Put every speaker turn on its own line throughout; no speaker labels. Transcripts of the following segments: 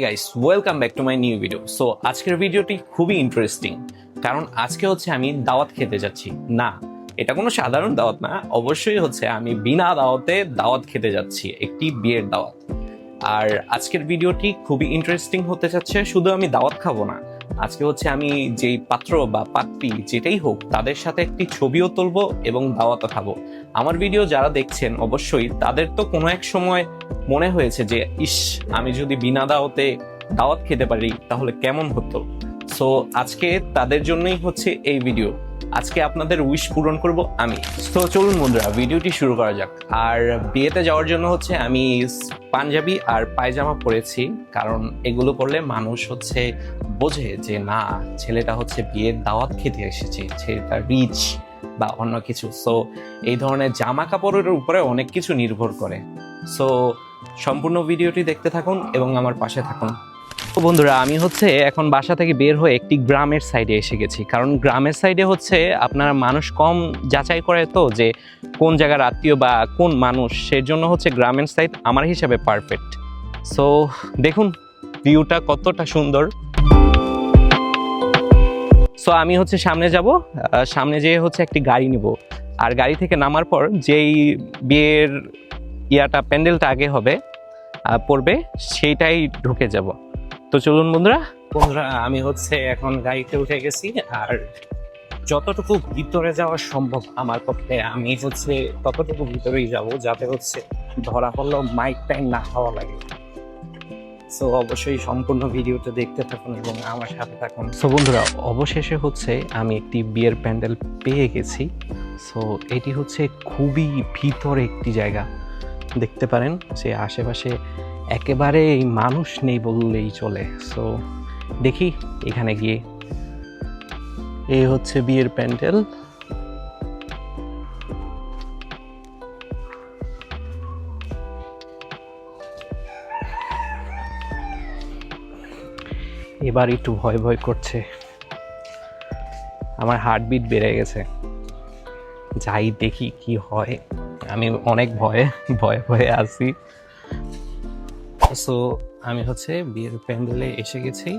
Guys welcome back to my new video so আজকের ভিডিওটি খুবই ইন্টারেস্টিং কারণ আজকে হচ্ছে আমি দাওয়াত খেতে যাচ্ছি। না, এটা কোনো সাধারণ দাওয়াত না। অবশ্যই হচ্ছে আমি বিনা দাওয়াতে দাওয়াত খেতে যাচ্ছি, একটি বিয়ের দাওয়াত। আর আজকের ভিডিওটি খুবই ইন্টারেস্টিং হতে যাচ্ছে। শুধু আমি দাওয়াত খাব না আজকে হচ্ছে আমি যেই পাত্র বা পাত্রী যেটাই হোক, তাদের সাথে একটি ছবিও তুলবো এবং দাওয়াতও খাব। আমার ভিডিও যারা দেখছেন, অবশ্যই তাদের তো কোনো এক সময় মনে হয়েছে যে, ইস, আমি যদি বিনা দাওয়াতে দাওয়াত খেতে পারি, তাহলে কেমন হতো? সো আজকে তাদের জন্যই হচ্ছে এই ভিডিও। আজকে আপনাদের উইশ পূরণ করব আমি। তো চলুন বন্ধুরা ভিডিওটি শুরু করা যাক। আর বিয়েতে যাওয়ার জন্য হচ্ছে আমি পাঞ্জাবি আর পায়জামা পরেছি, কারণ এগুলো পরলে মানুষ হচ্ছে বোঝে যে না, ছেলেটা হচ্ছে বিয়ের দাওয়াত খেতে এসেছে ছেলেটা রিচ বা অন্য কিছু। সো এই ধরনের জামা কাপড়ের উপরে অনেক কিছু নির্ভর করে। সো সম্পূর্ণ ভিডিওটি দেখতে থাকুন এবং আমার পাশে থাকুন। তো বন্ধুরা, আমি হচ্ছে এখন বাসা থেকে বের হয়ে একটি গ্রামের সাইডে এসে গেছি। কারণ গ্রামের সাইডে হচ্ছে আপনারা মানুষ কম যাচাই করে তো যে কোন জায়গার আত্মীয় বা কোন মানুষ, সেই জন্য হচ্ছে গ্রামের সাইড আমার হিসাবে পারফেক্ট সো দেখুন ভিউটা কতটা সুন্দর। সো আমি হচ্ছে সামনে যাব সামনে যেয়ে হচ্ছে একটি গাড়ি নিব। আর গাড়ি থেকে নামার পর যেই বিয়ের ইয়াটা, প্যান্ডেলটা আগে হবে পড়বে, সেইটাই ঢুকে যাব। তো চলুন বন্ধুরা। বন্ধুরা আমি হচ্ছে এখন গাড়িতে উঠে গেছি আর যতটুকু ভিতরে যাওয়া সম্ভব আমার পক্ষে আমি হচ্ছে ততটুকু ভিতরেই যাব যাতে হচ্ছে ধরা পড়ল মাইক টাইম না খাওয়া লাগে। সো অবশ্যই সম্পূর্ণ ভিডিওটা দেখতে থাকুন এবং আমার সাথে থাকুন। সো বন্ধুরা অবশেষে হচ্ছে আমি একটি বিয়ের প্যান্ডেল পেয়ে গেছি। সো এটি হচ্ছে খুবই ভিতরে একটি জায়গা। দেখতে পারেন যে আশেপাশে একেবারে মানুষ নেই বললেই চলে। সো দেখি এখানে গিয়ে। এই হচ্ছে বিয়ের প্যান্ডেল। এবার একটু ভয় ভয় করছে। আমার হার্টবিট বেড়ে গেছে। যাই দেখি কি হয়। আমি অনেক ভয়ে ভয়ে ভয়ে আছি। সো আমি হচ্ছে বিয়ের প্যান্ডেলে এসে গেছি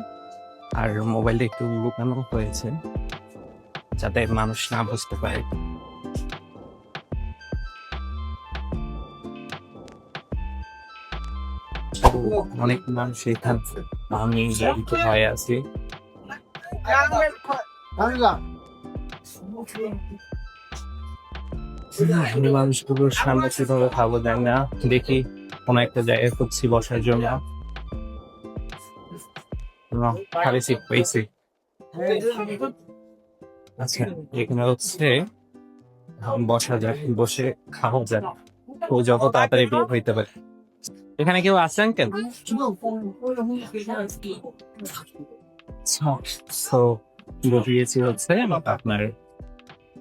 আর মোবাইলটা একটু লুকানো হয়েছে যাতে মানুষ না বুঝতে পারে। অনেক মানুষ এখানে আমি একটু ভয়ে আছি। মানুষগুলোর সামনে কীভাবে খাব জানি না। দেখি কোনো একটা জায়গায় খুঁজছি, বসার জন্য। খালি সিট পেয়েছি। আচ্ছা এখানে হচ্ছে বসা যাক, বসে খাওয়া যাক। ও যত তাড়াতাড়ি বের হইতে পারে। এখানে কেউ আছে আঙ্কেল তো বসিয়েছি হচ্ছে আপনার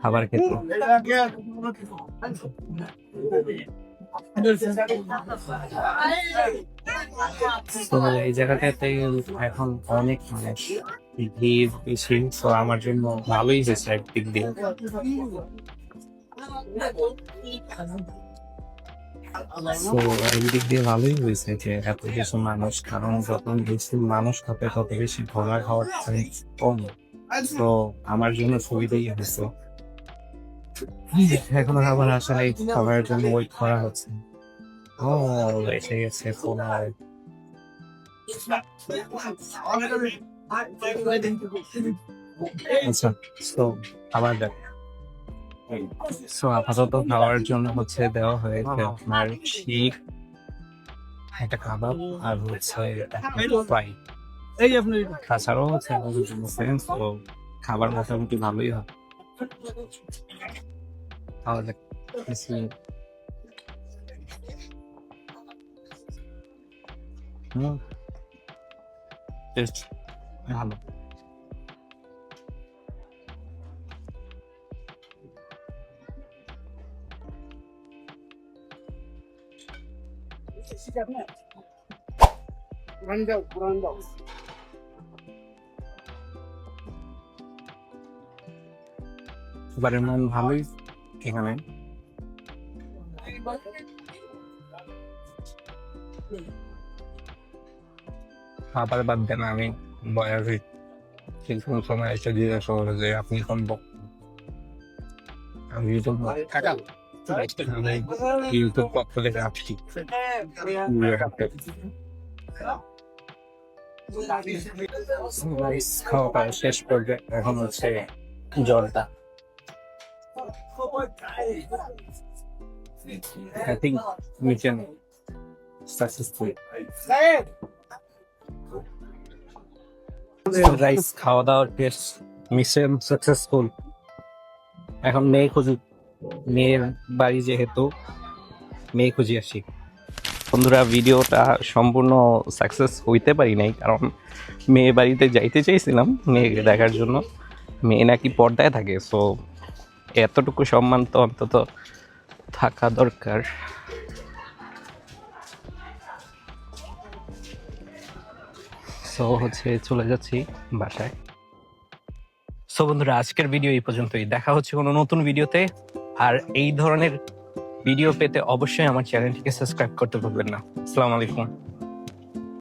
খাবার খেতে। তো এই জায়গাটাতে এখন অনেক মানুষ ভিড় বেশি, তো আমার জন্য ভালোই হয়েছে একদিক দিয়ে। দিয়ে ভালোই হয়েছে যে এত বেশি মানুষ, কারণ যত বেশি মানুষ থাকে, তত বেশি ধরা খাওয়ার কম। তো আমার জন্য সুবিধাই হয়েছে। এখন আবার আসলে খাবারের জন্য ওয়েট করা হচ্ছে ও, এসে গেছে আচ্ছা খাবার আপাতত খাওয়ার জন্য হচ্ছে দেওয়া একটা আর হচ্ছে তাছাড়াও খাবার মোটামুটি ভালোই হয় বিসমিল্লাহ। হুম টেস্ট ভালো
পুরান যাও পুরান যাও
এবারের ভালোই এখানে খাবার বাদ দেন আমি বয়ারি কিছু সময় এসে জিজ্ঞাসা করে যে আপনি বক আমি ইউটিউব ইউটিউব পক্ষ থেকে আসছি খাওয়াটা শেষ করবে এখন হচ্ছে জলটা। I think we can successfully. Rice খাওয়া দাওয়ার শেষ মিশন সাকসেসফুল এখন মেয়ে খুঁজি মেয়ের বাড়ি যেহেতু মেয়ে খুঁজি আসি।
বন্ধুরা ভিডিওটা সম্পূর্ণ সাকসেস হইতে পারি নাই কারণ মেয়ে বাড়িতে যাইতে চাইছিলাম মেয়েকে দেখার জন্য। মেয়ে নাকি পর্দায় থাকে সো এতটুকু সম্মান তো অন্তত থাকা দরকার। সো হচ্ছে চলে যাচ্ছি বাসায়। সো বন্ধুরা, আজকের ভিডিও এই পর্যন্তই। দেখা হচ্ছে কোনো নতুন ভিডিওতে আর এই ধরনের ভিডিও পেতে অবশ্যই আমার চ্যানেলটিকে সাবস্ক্রাইব করতে ভুলবেন না। আসসালামু আলাইকুম